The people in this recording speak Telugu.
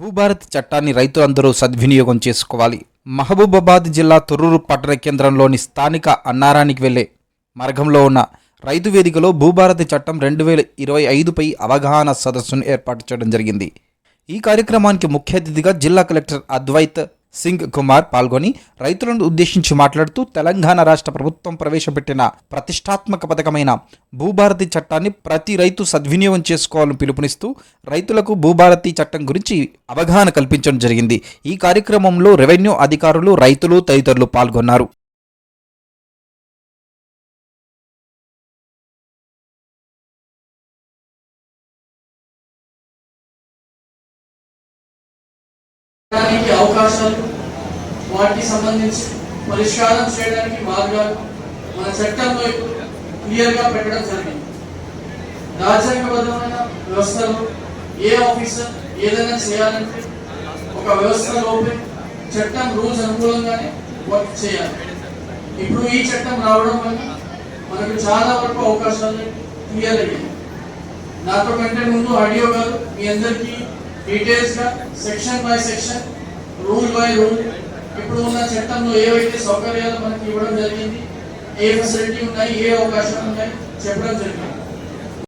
భూభారత్ చట్టాన్ని రైతులందరూ సద్వినియోగం చేసుకోవాలి. మహబూబాబాద్ జిల్లా తొర్రూరు పట్టణ కేంద్రంలోని స్థానిక అన్నారానికి వెళ్ళే మార్గంలో ఉన్న రైతు వేదికలో భూభారతి చట్టం రెండు వేల ఇరవై ఐదుపై అవగాహన సదస్సును ఏర్పాటు చేయడం జరిగింది. ఈ కార్యక్రమానికి ముఖ్య అతిథిగా జిల్లా కలెక్టర్ అద్వైత్ సింగ్ కుమార్ పాల్గొని రైతులను ఉద్దేశించి మాట్లాడుతూ తెలంగాణ రాష్ట్ర ప్రభుత్వం ప్రవేశపెట్టిన ప్రతిష్టాత్మక పథకమైన భూభారతి చట్టాన్ని ప్రతి రైతు సద్వినియోగం చేసుకోవాలని పిలుపునిస్తూ రైతులకు భూభారతి చట్టం గురించి అవగాహన కల్పించడం జరిగింది. ఈ కార్యక్రమంలో రెవెన్యూ అధికారులు రైతులు తదితరులు పాల్గొన్నారు. చేయడానికి అవకాశాలు వాటికి సంబంధించి పరిష్కారం చేయడానికి మార్గాలు మన చట్టంలో ఇప్పుడు క్లియర్గా పెట్టడం జరిగింది రాజ్యాంగబద్ధమైన వ్యవస్థలో ఏ ఆఫీసర్ ఏదైనా చేయాలంటే ఒక వ్యవస్థలోపే చట్టం రూల్స్ అనుకూలంగానే వర్క్ చేయాలి ఇప్పుడు ఈ చట్టం రావడం వల్ల మనకు చాలా వరకు అవకాశాలు క్లియర్ అయ్యాయి నాతో కంటే ముందు ఆడియో గారు మీ అందరికీ డీటెయిల్స్గా section by section rule by rule ఇప్పుడు ఉన్న చట్టంలో ఏవైతే సౌకర్యాలు మనకి ఇవ్వడం జరిగింది ఏ ఫెసిలిటీ ఉన్నాయి ఏ అవకాశాలు ఉన్నాయి చెప్పడం జరిగింది.